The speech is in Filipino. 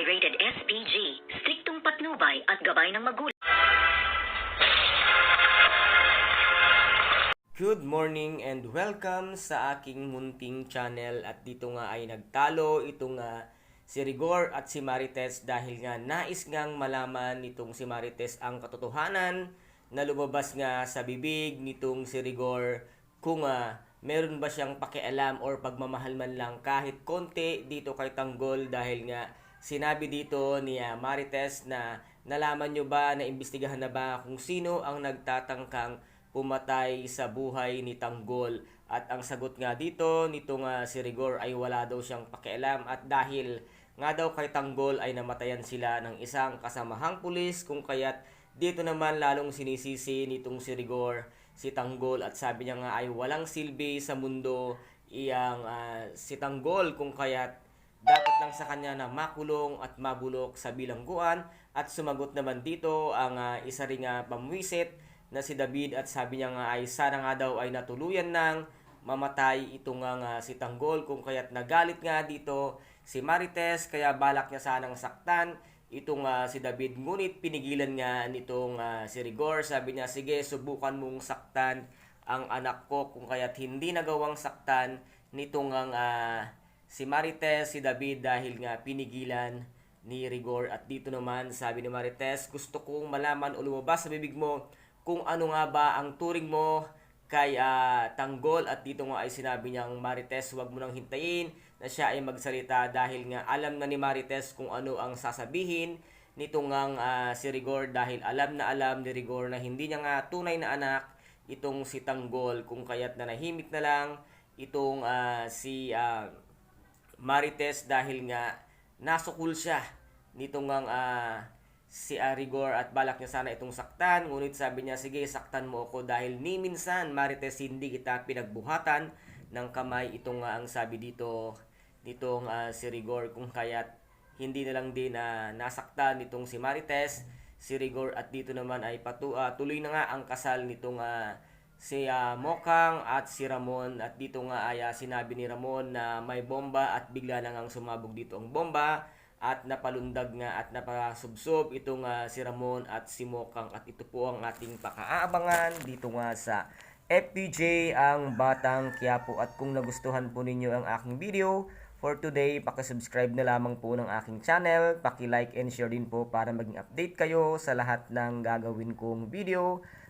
Barangay Rated SPG, striktong patnubay at gabay ng magulang. Good morning and welcome sa aking munting channel at dito nga ay nagtalo itong nga si Rigor at si Marites dahil nga nais ngang malaman nitong si Marites ang katotohanan na lumabas nga sa bibig nitong si Rigor kung nga meron ba siyang pakialam or pagmamahal man lang kahit konti dito kay Tanggol dahil nga sinabi dito ni ah, Marites na nalaman nyo ba na imbestigahan na ba kung sino ang nagtatangkang pumatay sa buhay ni Tanggol. At ang sagot nga dito nitong uh, si Rigor ay wala daw siyang pakialam at dahil nga daw kay Tanggol ay namatayan sila ng isang kasamahang pulis kung kaya't dito naman lalong sinisisi nitong si Rigor si Tanggol at sabi niya nga ay walang silbi sa mundo iyang ah, si Tanggol kung kaya't dapat lang sa kanya na makulong at mabulok sa bilangguan. At sumagot naman dito ang ah, isa ring uh, pamwisit na si David at sabi niya nga ay sana nga daw ay natuluyan ng mamatay ito nga nga si Tanggol kung kaya't nagalit nga dito si Marites. Kaya balak niya sanang saktan itong ah, si David. Ngunit pinigilan nga nitong ah, si Rigor. Sabi niya sige subukan mong saktan ang anak ko kung kaya't hindi nagawang saktan nitong ang ah, si Marites si David dahil nga pinigilan ni Rigor. At dito naman sabi ni Marites gusto kong malaman o lumabas sa bibig mo kung ano nga ba ang turing mo kay ah, Tanggol. At dito nga ay sinabi niyang Marites huwag mo nang hintayin na siya ay magsalita dahil nga alam na ni Marites kung ano ang sasabihin nitong ngang ah, si Rigor. Dahil alam na alam ni Rigor na hindi niya nga tunay na anak itong si Tanggol. Kung kaya't nanahimik na lang itong ah, si ah, Marites dahil nga nasukul siya nitong ngang ah, si Arigor at balak niya sana itong saktan. Ngunit sabi niya sige saktan mo ako dahil ni minsan Marites hindi kita pinagbuhatan ng kamay. Itong nga ang sabi dito nitong ah, si Rigor kung kaya't hindi na lang din na nasaktan nitong si Marites si Rigor at dito naman ay patu ah, tuloy na nga ang kasal nitong ah, si ah, Mokang at si Ramon. At dito nga ay ah, sinabi ni Ramon na may bomba at bigla na ngang sumabog dito ang bomba at napalundag nga at napasubsob itong ah, si Ramon at si Mokang. At ito po ang ating pakaabangan dito nga sa FPJ ang Batang Quiapo. At kung nagustuhan po ninyo ang aking video for today, pakisubscribe na lamang po ng aking channel, paki-like and share din po para maging update kayo sa lahat ng gagawin kong video.